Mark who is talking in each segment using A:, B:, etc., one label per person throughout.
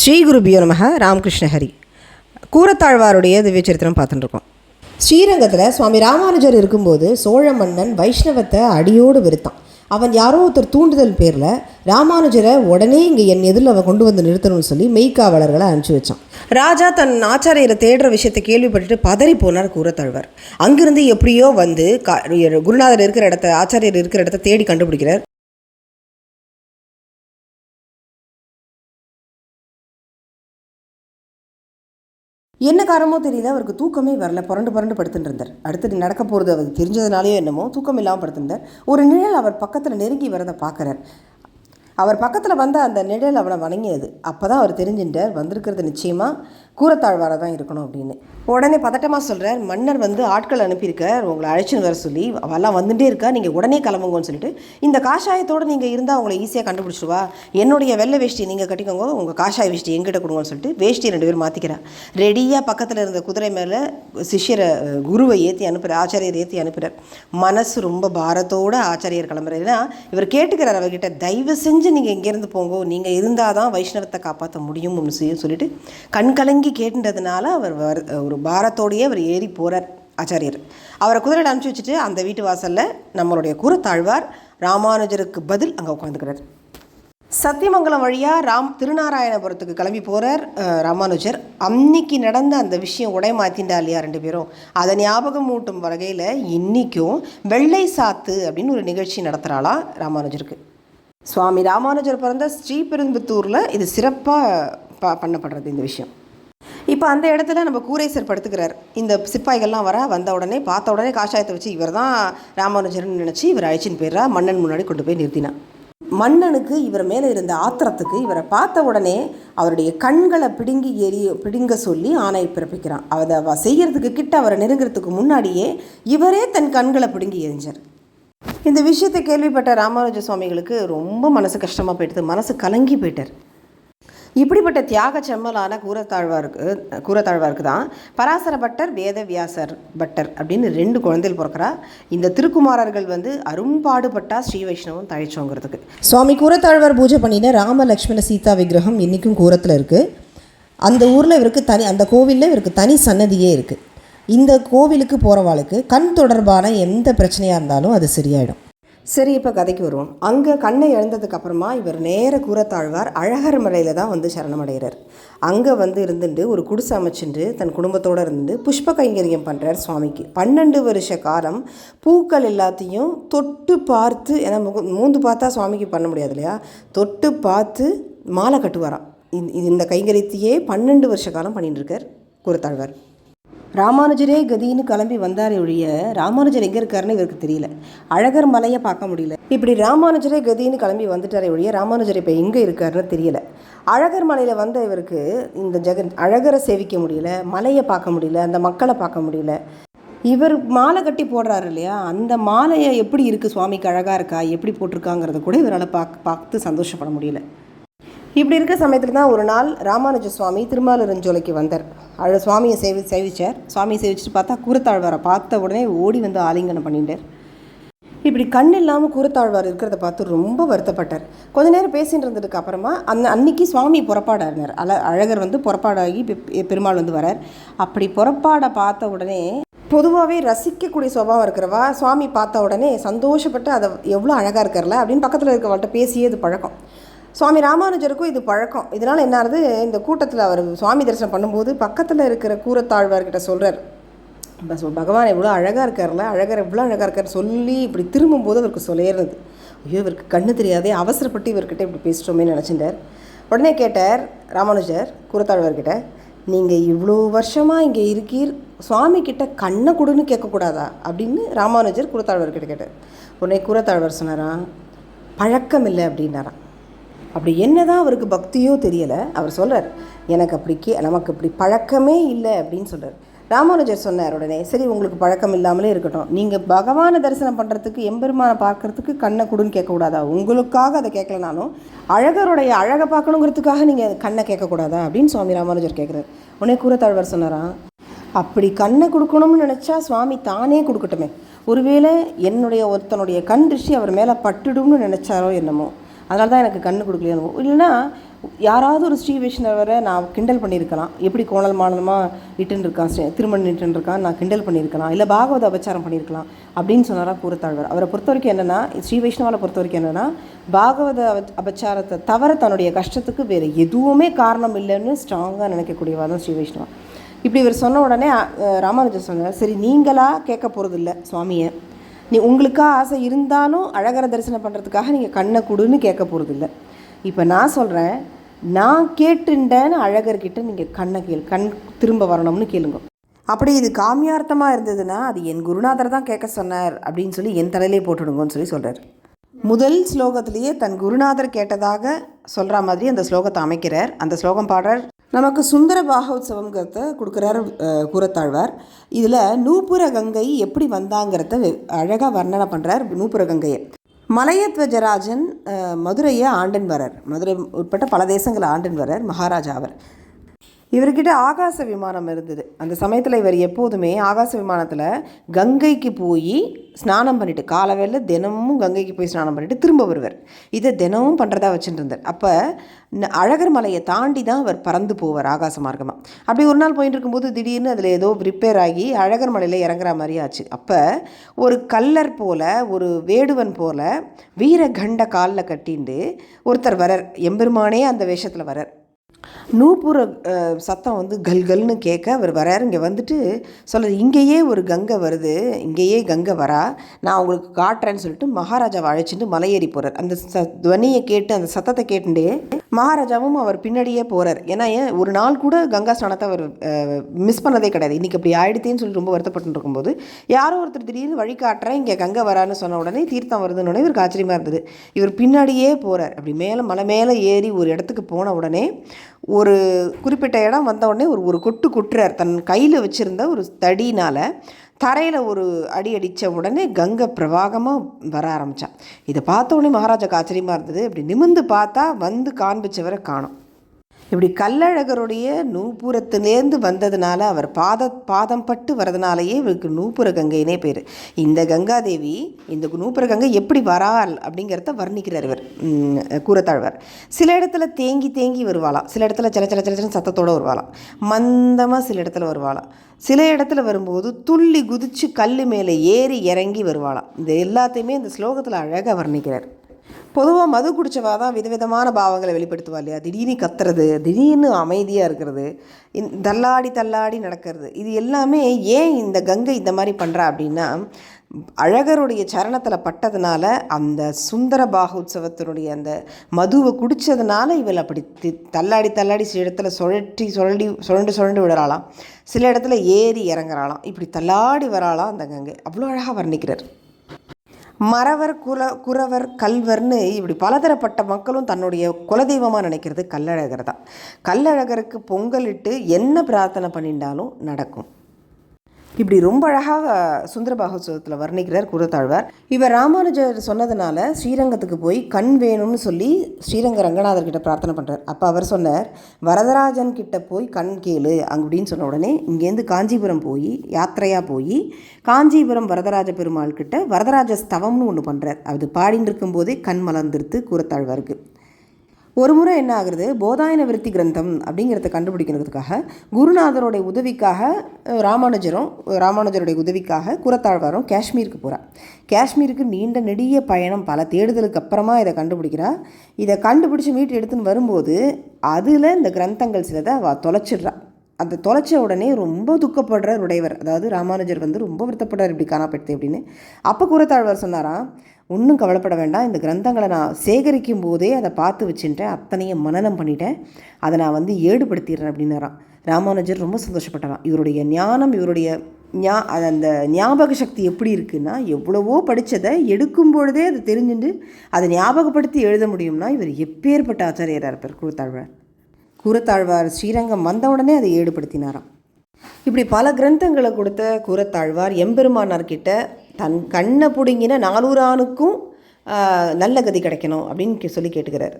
A: ஸ்ரீ குருபியோ நமக ராமகிருஷ்ண ஹரி. கூரத்தாழ்வாருடைய திவ்ய சரித்திரம் பார்த்துட்டுருக்கோம். ஸ்ரீரங்கத்தில் சுவாமி ராமானுஜர் இருக்கும்போது சோழ மன்னன் வைஷ்ணவத்தை அடியோடு வெறுத்தான் அவன் யாரோ ஒருத்தர் தூண்டுதல் பேரில் ராமானுஜரை உடனே இங்கே என் எதிரில் அவன் கொண்டு வந்து நிறுத்தணும்னு சொல்லி மெய்க்காவலர்களை அனுப்பிச்சி வச்சான். ராஜா தன் ஆச்சாரியரை தேடுற விஷயத்தை கேள்விப்பட்டுட்டு பதறி போனார் கூரத்தாழ்வார். அங்கிருந்து எப்படியோ வந்து குருநாதர் இருக்கிற இடத்த ஆச்சாரியர் இருக்கிற இடத்த தேடி கண்டுபிடிக்கிறார். என்ன காரணமோ தெரியல அவருக்கு தூக்கமே வரல. புரண்டு புரண்டு படுத்துட்டு இருந்தார். அடுத்து நடக்க போகிறது அவருக்கு தெரிஞ்சதுனாலேயோ என்னமோ தூக்கம் இல்லாமல் படுத்திருந்தார் ஒரு நிழல் அவர் பக்கத்தில் நெருங்கி வரதை பார்க்குறார். அவர் பக்கத்தில் வந்த அந்த நிழல் அவனை வணங்கியது. அப்போ தான் அவர் தெரிஞ்சுட்டார் வந்திருக்கிறது நிச்சயமாக கூரத்தாழ்வாராக தான் இருக்கணும் அப்படின்னு. உடனே பதட்டமாக சொல்கிறார் மன்னர் வந்து ஆட்கள் அனுப்பியிருக்கார் உங்களை அழைச்சின்னு வர சொல்லி அவெல்லாம் வந்துட்டே இருக்கா நீங்கள் உடனே கிளம்புங்கன்னு சொல்லிட்டு இந்த காஷாயத்தோடு நீங்கள் இருந்தால் அவங்கள ஈஸியாக கண்டுபிடிச்சிடுவா என்னுடைய வெள்ளை வேஷ்டி நீங்கள் கட்டிக்கோங்க உங்கள் காஷாய வேஷ்டி எங்கிட்ட கொடுங்கன்னு சொல்லிட்டு வேஷ்டி ரெண்டு பேரும் மாற்றிக்கிறார் ரெடியாக பக்கத்தில் இருந்த குதிரை மேலே சிஷ்யரை குருவை ஏற்றி அனுப்புகிறார் ஆச்சாரியர் ஏற்றி அனுப்புகிறார் மனசு ரொம்ப பாரத்தோட ஆச்சாரியர் கிளம்புறாரு. ஏன்னா இவர் கேட்டுக்கிறார் அவர்கிட்ட தயவு செஞ்சு நீங்கள் இங்கேருந்து போங்கோ நீங்கள் இருந்தால் தான் வைஷ்ணவத்தை காப்பாற்ற முடியும்னு சொல்லி சொல்லிட்டு கண் கலங்கி கேட்டுன்றதுனால அவர் வர்- ஒரு பாரத்தோடையே அவர் ஏறி போகிறார் ஆச்சாரியர். அவரை குதிரையில் அனுப்பிச்சி வச்சுட்டு அந்த வீட்டு வாசலில் நம்மளுடைய கூரத்தாழ்வார் ராமானுஜருக்கு பதில் அங்கே உட்காந்துக்கிறார் சத்தியமங்கலம் வழியாக ராம் திருநாராயணபுரத்துக்கு கிளம்பி போகிறார் ராமானுஜர். அன்னைக்கு நடந்த அந்த விஷயம் உடை மாற்றிண்டா இல்லையா ரெண்டு பேரும்? அதை ஞாபகம் மூட்டும் வகையில் இன்றைக்கும் வெள்ளை சாத்து அப்படின்னு ஒரு நிகழ்ச்சி நடத்துகிறாளாம் ராமானுஜருக்கு. சுவாமி ராமானுஜர் பிறந்த ஸ்ரீபெரும்புத்தூரில் இது சிறப்பாக ப பண்ணப்படுறது இந்த விஷயம். இப்போ அந்த இடத்துல நம்ம கூரைசர் படுத்துக்கிறார். இந்த சிப்பாய்கள்லாம் வர வந்த உடனே பார்த்த உடனே காஷாயத்தை வச்சு இவர் தான் ராமானுஜர்னு நினச்சி இவர் அழைச்சின்னு போயிடுறா மன்னன் முன்னாடி கொண்டு போய் நிறுத்தினான் மன்னனுக்கு இவர் மேலே இருந்த ஆத்திரத்துக்கு இவரை பார்த்த உடனே அவருடைய கண்களை பிடுங்கி எரி பிடுங்க சொல்லி ஆணை பிறப்பிக்கிறான். அதை செய்கிறதுக்கு கிட்ட அவரை நெருங்கிறதுக்கு முன்னாடியே இவரே தன் கண்களை பிடுங்கி எரிஞ்சார் இந்த விஷயத்தை கேள்விப்பட்ட ராமானுஜ சுவாமிகளுக்கு ரொம்ப மனசு கஷ்டமாக போயிடுது. மனசு கலங்கி போயிட்டார். இப்படிப்பட்ட தியாக செம்மலான கூரத்தாழ்வாருக்கு கூரத்தாழ்வாருக்கு தான் பராசர பட்டர் வேதவியாசர் பட்டர் அப்படின்னு ரெண்டு குழந்தைகள் பிறக்கிறா இந்த திருக்குமாரர்கள் வந்து அரும்பாடுபட்டா ஸ்ரீ வைஷ்ணவம் தழைச்சோங்கிறதுக்கு. சுவாமி கூரத்தாழ்வார் பூஜை பண்ணின ராம லக்ஷ்மண சீதா விக்கிரகம் இன்றைக்கும் கூரத்தில் இருக்குது அந்த ஊரில் இவருக்கு தனி அந்த கோவிலில் இவருக்கு தனி சன்னதியே இருக்குது இந்த கோவிலுக்கு போகிறவாளுக்கு கண் தொடர்பான எந்த பிரச்சனையாக இருந்தாலும் அது சரியாயிடும். சரி இப்போ கதைக்கு வருவோம். அங்கே கண்ணை இழந்ததுக்கு அப்புறமா இவர் நேர கூரத்தாழ்வார் அழகர் மலையில் தான் வந்து சரணமடைகிறார். அங்கே வந்து இருந்துட்டு ஒரு குடிசை அமைச்சுட்டு தன் குடும்பத்தோடு இருந்து புஷ்ப கைங்கரியம் பண்ணுறார் சுவாமிக்கு. பன்னெண்டு வருஷ காலம் பூக்கள் எல்லாத்தையும் தொட்டு பார்த்து ஏன்னா முக மூந்து பார்த்தா சுவாமிக்கு பண்ண முடியாது இல்லையா? தொட்டு பார்த்து மாலை கட்டுவாராம். இந்த- இந்த கைங்கரியத்தையே பன்னெண்டு வருஷ காலம் பண்ணிட்டு இருக்கார் கூரத்தாழ்வார். ராமானுஜரே கதின்னு கிளம்பி வந்தாரே ஒழிய ராமானுஜர் எங்கே இருக்காருன்னு இவருக்கு தெரியல. அழகர் மலையை பார்க்க முடியல. இப்படி ராமானுஜரே கதின்னு கிளம்பி வந்துட்டாரே ஒழிய ராமானுஜர் இப்போ எங்கே இருக்காருன்னு தெரியல. அழகர் மலையில் வந்த இவருக்கு இந்த ஜெகன் அழகரை சேவிக்க முடியல மலையை பார்க்க முடியல அந்த மக்களை பார்க்க முடியல. இவர் மாலை கட்டி போடுறாரு இல்லையா? அந்த மாலையை எப்படி இருக்குது சுவாமிக்கு அழகாக இருக்கா எப்படி போட்டிருக்காங்கிறத கூட இவரால் பார்க்க பார்த்து சந்தோஷப்பட முடியல. இப்படி இருக்க சமயத்தில் தான் ஒரு நாள் ராமானுஜ சுவாமி திருமாலிருஞ்சோலைக்கு வந்தார். அழ சுவாமியை சேவி சேவிச்சார். சுவாமியை சேவிச்சுட்டு பார்த்தா கூரத்தாழ்வாரை பார்த்த உடனே ஓடி வந்து ஆலிங்கனம் பண்ணிட்டார். இப்படி கண் இல்லாமல் கூரத்தாழ்வார் இருக்கிறத பார்த்து ரொம்ப வருத்தப்பட்டார். கொஞ்ச நேரம் பேசிட்டு இருந்ததுக்கு அப்புறமா அந்த அன்னைக்கு சுவாமி புறப்பாடாடினார் அல அழகர் வந்து புறப்பாடாகி பெ- பெருமாள் வந்து வரார். அப்படி புறப்பாடை பார்த்த உடனே பொதுவாகவே ரசிக்கக்கூடிய சுபாவம் இருக்கிறவா? சுவாமி பார்த்த உடனே சந்தோஷப்பட்டு அதை எவ்வளோ அழகாக இருக்கார்ல அப்படின்னு பக்கத்தில் இருக்கவள்கிட்ட பேசியே இது பழக்கம். சுவாமி ராமானுஜருக்கும் இது பழக்கம். இதனால் என்ன ஆகுது? இந்த கூட்டத்தில் அவர் சுவாமி தரிசனம் பண்ணும்போது பக்கத்தில் இருக்கிற கூரத்தாழ்வார்கிட்ட சொல்கிறார் பஸ் பகவான் எவ்வளோ அழகாக இருக்கார்ல அழகர் எவ்வளோ அழகாக இருக்கார் சொல்லி இப்படி திரும்பும்போது அவருக்கு சொல்லிடுறது ஐயோ இவருக்கு கண்ணு தெரியாதே அவசரப்பட்டு இவர்கிட்ட இப்படி பேசிட்டோமே நினச்சிட்டார். உடனே கேட்டார் ராமானுஜர் கூரத்தாழ்வார்கிட்ட நீங்கள் இவ்வளோ வருஷமாக இங்கே இருக்கீர் சுவாமி கிட்ட கண்ணை கொடுன்னு கேட்கக்கூடாதா? அப்படின்னு ராமானுஜர் கூரத்தாழ்வார்கிட்ட கேட்டார். உடனே கூரத்தாழ்வார் சொன்னாராம் பழக்கம் இல்லை அப்படின்னாராம். அப்படி என்னதான் அவருக்கு பக்தியோ தெரியலை அவர் சொல்கிறார் எனக்கு அப்படி கே நமக்கு இப்படி பழக்கமே இல்லை அப்படின்னு சொல்கிறார் ராமானுஜர் சொன்னார் உடனே சரி உங்களுக்கு பழக்கம் இல்லாமலே இருக்கட்டும். நீங்கள் பகவானை தரிசனம் பண்ணுறதுக்கு எம்பெருமானை பார்க்கறதுக்கு கண்ணை கொடுன்னு கேட்கக்கூடாதா? உங்களுக்காக அதை கேட்கலனாலும் அழகருடைய அழகை பார்க்கணுங்கிறதுக்காக நீங்கள் கண்ணை கேட்கக்கூடாதா? அப்படின்னு சுவாமி ராமானுஜர் கேட்குறாரு. உடனே கூறத்தாழ்வர் சொன்னாராம் அப்படி கண்ணை கொடுக்கணும்னு நினச்சா சுவாமி தானே கொடுக்கட்டுமே. ஒருவேளை என்னுடைய ஒருத்தனுடைய கண் திருஷ்டி அவர் மேலே பட்டுடும்னு நினச்சாரோ என்னமோ. அதனால தான் எனக்கு கண்ணு கொடுக்கலையோ இல்லைன்னா யாராவது ஒரு ஸ்ரீ வைஷ்ணவரை நான் கிண்டல் பண்ணியிருக்கலாம். எப்படி கோணல் மாணலமாக இட்டுன்னு இருக்கான் திருமணம் நிட்டுன்னு இருக்கான் நான் கிண்டல் பண்ணியிருக்கலாம். இல்லை பாகவத அபச்சாரம் பண்ணியிருக்கலாம் அப்படின்னு சொன்னாரா கூறத்தாழ்வார். அவரை பொறுத்த வரைக்கும் என்னென்னா ஸ்ரீ வைஷ்ணவாவை பொறுத்த வரைக்கும் என்னென்னா பாகவத அபச்சாரத்தை தவிர தன்னுடைய கஷ்டத்துக்கு வேறு எதுவுமே காரணம் இல்லைன்னு ஸ்ட்ராங்காக நினைக்கக்கூடியவா தான் ஸ்ரீ வைஷ்ணவா. இப்படி இவர் சொன்ன உடனே ராமானுஜர் சொன்னார் சரி நீங்களாக கேட்க போகிறதில்ல சுவாமியை. நீ உங்களுக்காக ஆசை இருந்தாலும் அழகரை தரிசனம் பண்ணுறதுக்காக நீங்கள் கண்ணை கொடுன்னு கேட்க போகிறதில்ல இப்போ நான் சொல்கிறேன் நான் கேட்டுண்டேன்னு அழகர்கிட்ட நீங்கள் கண்ணை கேள் கண் திரும்ப வரணும்னு கேளுங்க. அப்படி இது காமியார்த்தமாக இருந்ததுன்னா அது என் குருநாதர் தான் கேட்க சொன்னார் அப்படின்னு சொல்லி என் தலையிலே போட்டுடுங்கன்னு சொல்லி சொல்கிறார் முதல் ஸ்லோகத்திலேயே தன் குருநாதர் கேட்டதாக சொல்கிற மாதிரி அந்த ஸ்லோகத்தை அமைக்கிறார். அந்த ஸ்லோகம் பாடுறார் நமக்கு சுந்தர பாகோத்சவங்கிறத கொடுக்குறார் கூறத்தாழ்வார். இதில் நூப்புர கங்கை எப்படி வந்தாங்கிறத அழகாக வர்ணனை பண்ணுறார் நூப்புர கங்கையை. மலையத்வஜராஜன் மதுரையை ஆண்டன் வரர் மதுரை உட்பட்ட பல தேசங்களை ஆண்டன் வரர் மகாராஜா அவர். இவர்கிட்ட ஆகாச விமானம் இருந்தது. அந்த சமயத்தில் இவர் எப்போதுமே ஆகாச விமானத்தில் கங்கைக்கு போய் ஸ்நானம் பண்ணிட்டு காலவேல தினமும் கங்கைக்கு போய் ஸ்நானம் பண்ணிட்டு திரும்ப வருவார். இதை தினமும் பண்ணுறதா வச்சுட்டு இருந்தார் அப்போ ந- அழகர் மலையை தாண்டி தான் அவர் பறந்து போவார் ஆகாச மார்க்கமாக அப்படி ஒரு நாள் போயிட்டு இருக்கும்போது திடீர்னு அதில் ஏதோ ரிப்பேர் ஆகி அழகர் மலையில் இறங்குற மாதிரி ஆச்சு. அப்போ ஒரு கல்லர் போல ஒரு வேடுவன் போல வீரகண்ட காலில் கட்டிண்டு ஒருத்தர் வரார் எம்பெருமானே அந்த வேஷத்தில் வரர் நூப்புற சத்தம் வந்து கல்கல்னு கேட்க அவர் வராரு. இங்கே வந்துட்டு சொல்கிறது இங்கேயே ஒரு கங்கை வருது இங்கேயே கங்கை வரா நான் உங்களுக்கு காட்டுறேன்னு சொல்லிட்டு மகாராஜாவை அழைச்சிட்டு மலையேறி போகிறார் அந்த ச துவனியை கேட்டு அந்த சத்தத்தை கேட்டுட்டே மகாராஜாவும் அவர் பின்னாடியே போகிறார் ஏன்னா ஏன் ஒரு நாள் கூட கங்கா ஸ்நானத்தை அவர் மிஸ் பண்ணதே கிடையாது. இன்றைக்கி அப்படி ஆயிடுத்தேன்னு சொல்லி ரொம்ப வருத்தப்பட்டு இருக்கும்போது யாரோ ஒருத்தர் திடீர்னு வழி காட்டுறேன் இங்கே கங்கை வரான்னு சொன்ன உடனே தீர்த்தம் வருதுன்னு உடனே இவருக்கு ஆச்சரியமாக இருந்தது. இவர் பின்னாடியே போகிறார் அப்படி மேலே மலை மேலே ஏறி ஒரு இடத்துக்கு போன உடனே ஒரு குறிப்பிட்ட இடம் வந்தவுடனே ஒரு ஒரு கொட்டு கொட்டுறார். தன் கையில் வச்சுருந்த ஒரு தடினால் தரையில் ஒரு அடி அடித்த உடனே கங்கை பிரவாகமாக வர ஆரம்பித்தான் இதை பார்த்த உடனே மகாராஜாக்கு ஆச்சரியமாக இருந்தது. இப்படி நிமிர்ந்து பார்த்தா வந்து காண்பிச்சவரை காணோம். இப்படி கல்லழகருடைய நூபுரத்திலேருந்து வந்ததுனால அவர் பாத பாதம் பட்டு வரதுனாலேயே இவருக்கு நூப்புர கங்கைனே பேர். இந்த கங்காதேவி இந்த நூப்புர கங்கை எப்படி வராள் அப்படிங்கிறத வர்ணிக்கிறார் இவர் கூறத்தாழ்வார். சில இடத்துல தேங்கி தேங்கி வருவாளாம். சில இடத்துல சில சில சில சில சத்தத்தோடு வருவாளாம். மந்தமாக சில இடத்துல வருவாளாம். சில இடத்துல வரும்போது துள்ளி குதித்து கல் மேலே ஏறி இறங்கி வருவாளாம். இது எல்லாத்தையுமே இந்த ஸ்லோகத்தில் அழகாக வர்ணிக்கிறார். பொதுவாக மது குடித்தவா தான் விதவிதமான பாவங்களை வெளிப்படுத்துவா இல்லையா? திடீர்னு கத்துறது திடீர்னு அமைதியாக இருக்கிறது இந் தள்ளாடி தள்ளாடி நடக்கிறது. இது எல்லாமே ஏன் இந்த கங்கை இந்த மாதிரி பண்ணுறா அப்படின்னா அழகருடைய சரணத்தில் பட்டதுனால அந்த சுந்தர பாகோத்சவத்தினுடைய அந்த மதுவை குடித்ததுனால இவள் அப்படி தி- தள்ளாடி தள்ளாடி சில இடத்துல சுழட்டி சுழண்டி சுழண்டு சுழண்டு விடறாளாம். சில இடத்துல ஏறி இறங்குறாளாம். இப்படி தள்ளாடி வராளாம் அந்த கங்கை. அவ்வளோ அழகாக வர்ணிக்கிறார். மறவர் குல குறவர் கல்வர்னு இப்படி பலதரப்பட்ட மக்களும் தன்னுடைய குலதெய்வமாக நினைக்கிறது கல்லழகர் தான். கல்லழகருக்கு பொங்கலிட்டு என்ன பிரார்த்தனை பண்ணிட்டாலும் நடக்கும். இப்படி ரொம்ப அழகாக சுந்தர பாகோத்சவத்தில் வர்ணிக்கிறார் குரத்தாழ்வார் இவர் ராமானுஜர் சொன்னதுனால ஸ்ரீரங்கத்துக்கு போய் கண் வேணும்னு சொல்லி ஸ்ரீரங்க ரங்கநாதர் கிட்ட பிரார்த்தனை பண்ணுறார் அப்போ அவர் சொன்னார் வரதராஜன் கிட்ட போய் கண் கேளு அப்படின்னு சொன்ன உடனே இங்கேருந்து காஞ்சிபுரம் போய் யாத்திரையாக போய் காஞ்சிபுரம் வரதராஜ பெருமாள் கிட்ட வரதராஜ ஸ்தவம்னு ஒன்று பண்ணுறார் அது பாடின்னு இருக்கும்போதே கண் மலர்ந்துருத்து கூறத்தாழ்வாருக்கு ஒரு முறை என்ன ஆகுறது? போதாயன விருத்தி கிரந்தம் அப்படிங்கிறத கண்டுபிடிக்கிறதுக்காக குருநாதருடைய உதவிக்காக ராமானுஜரும் ராமானுஜருடைய உதவிக்காக குரத்தாழ்வாரும் காஷ்மீருக்கு போகிறார் காஷ்மீருக்கு நீண்ட நெடிய பயணம் பல தேடுதலுக்கு அப்புறமா இதை கண்டுபிடிக்கிறா இதை கண்டுபிடிச்சி மீட்டு எடுத்துன்னு வரும்போது அதில் இந்த கிரந்தங்கள் சிலதை அவள் தொலைச்சிடுறா. அந்த தொலைச்ச உடனே ரொம்ப துக்கப்படுற உடையவர். அதாவது ராமானுஜர் வந்து ரொம்ப வருத்தப்படுறார் இப்படி காணப்படுத்து அப்படின்னு. அப்போ கூறத்தாழ்வார் சொன்னாராம் ஒன்றும் கவலைப்பட வேண்டாம். இந்த கிரந்தங்களை நான் சேகரிக்கும் போதே அதை பார்த்து வச்சுட்டேன் அத்தனையும் மனனம் பண்ணிட்டேன். அதை நான் வந்து ஏடுபடுத்திடுறேன் அப்படின்னாராம். ராமானுஜர் ரொம்ப சந்தோஷப்பட்டாராம். இவருடைய ஞானம் இவருடைய ஞா அந்த ஞாபக சக்தி எப்படி இருக்குன்னா எவ்வளவோ படித்ததை எடுக்கும் பொழுதே அதை தெரிஞ்சுட்டு அதை ஞாபகப்படுத்தி எழுத முடியும்னா இவர் எப்பேற்பட்ட ஆச்சாரியராக இருப்பார் கூறத்தாழ்வார். கூறத்தாழ்வார் ஸ்ரீரங்கம் வந்த உடனே அதை ஈடுபடுத்தினாராம் இப்படி பல கிரந்தங்களை கொடுத்த கூறத்தாழ்வார் எம்பெருமானார்கிட்ட தன் கண்ணை பிடுங்கின நானூறானுக்கும் நல்ல கதி கிடைக்கணும் அப்படின்னு கே- சொல்லி கேட்டுக்கிறார்.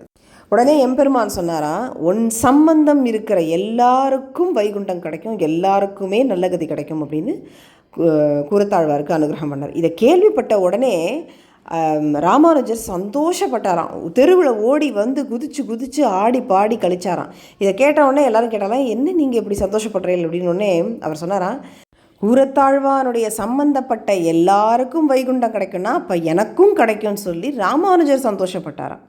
A: உடனே எம்பெருமான் சொன்னாராம் உன் சம்பந்தம் இருக்கிற எல்லாருக்கும் வைகுண்டம் கிடைக்கும் எல்லாருக்குமே நல்ல கதி கிடைக்கும் அப்படின்னு கூ- கூறத்தாழ்வாருக்கு அனுகிரகம் பண்ணார். இதை கேள்விப்பட்ட உடனே ராமானுஜர் சந்தோஷப்பட்டாராம். தெருவில் ஓடி வந்து குதிச்சு குதிச்சு ஆடி பாடி கழிச்சாராம். இதை கேட்டவுடனே எல்லாரும் கேட்டாலாம் என்ன நீங்கள் இப்படி சந்தோஷப்படுறீங்க அப்படின்னு உடனே அவர் சொன்னாராம் கூரத்தாழ்வானுடைய சம்பந்தப்பட்ட எல்லாருக்கும் வைகுண்டம் கிடைக்கும்னா அப்போ எனக்கும் கிடைக்கும்னு சொல்லி ராமானுஜர் சந்தோஷப்பட்டாராம்.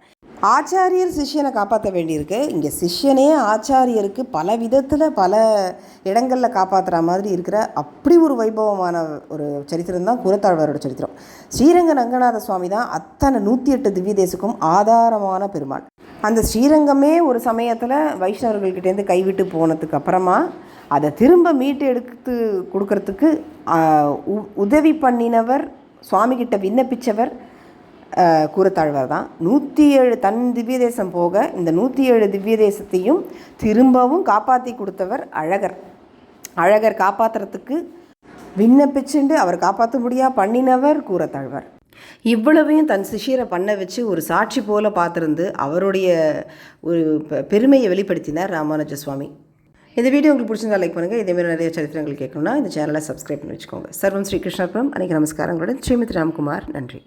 A: ஆச்சாரியர் சிஷ்யனை காப்பாற்ற வேண்டியிருக்கு. இங்கே சிஷ்யனே ஆச்சாரியருக்கு பல விதத்தில் பல இடங்களில் காப்பாற்றுற மாதிரி இருக்கிற அப்படி ஒரு வைபவமான ஒரு சரித்திரம் தான் குரத்தாழ்வாரோட சரித்திரம். ஸ்ரீரங்க ரங்கநாத சுவாமி தான் அத்தனை நூற்றி எட்டு திவ்ய தேசக்கும் ஆதாரமான பெருமாள். அந்த ஸ்ரீரங்கமே ஒரு சமயத்தில் வைஷ்ணவர்கள்கிட்டேருந்து கைவிட்டு போனதுக்கு அப்புறமா அதை திரும்ப மீட்டு எடுத்து கொடுக்கறதுக்கு உ- உதவி பண்ணினவர் சுவாமிகிட்ட விண்ணப்பித்தவர் கூறத்தாழ்வார் கூரத்தாழ்வார் தான் நூற்றி ஏழு தன் திவ்ய தேசம் போக இந்த நூற்றி ஏழு திவ்ய தேசத்தையும் திரும்பவும் காப்பாற்றி கொடுத்தவர் அழகர். அழகர் காப்பாற்றுறதுக்கு விண்ணப்பிச்சுண்டு அவர் காப்பாற்ற முடியா? பண்ணினவர் கூரத்தாழ்வார் இவ்வளவையும் தன் சிஷியரை பண்ண வச்சு ஒரு சாட்சி போல பார்த்துருந்து அவருடைய ஒரு பெருமையை வெளிப்படுத்தினார் ராமானுஜ சுவாமி. இந்த வீடியோ உங்களுக்கு பிடிச்சிருந்தா லைக் பண்ணுங்கள் இதேமாதிரி நிறைய சரித்திரங்கள் கேட்கணும்னா இந்த சேனலை சப்ஸ்கிரைப் பண்ணி வச்சுக்கோங்க. சர்வம் ஸ்ரீ கிருஷ்ணாபுரம் அனைக்கு நமஸ்காரங்களுடன். ஸ்ரீமதி ராம்குமார். நன்றி.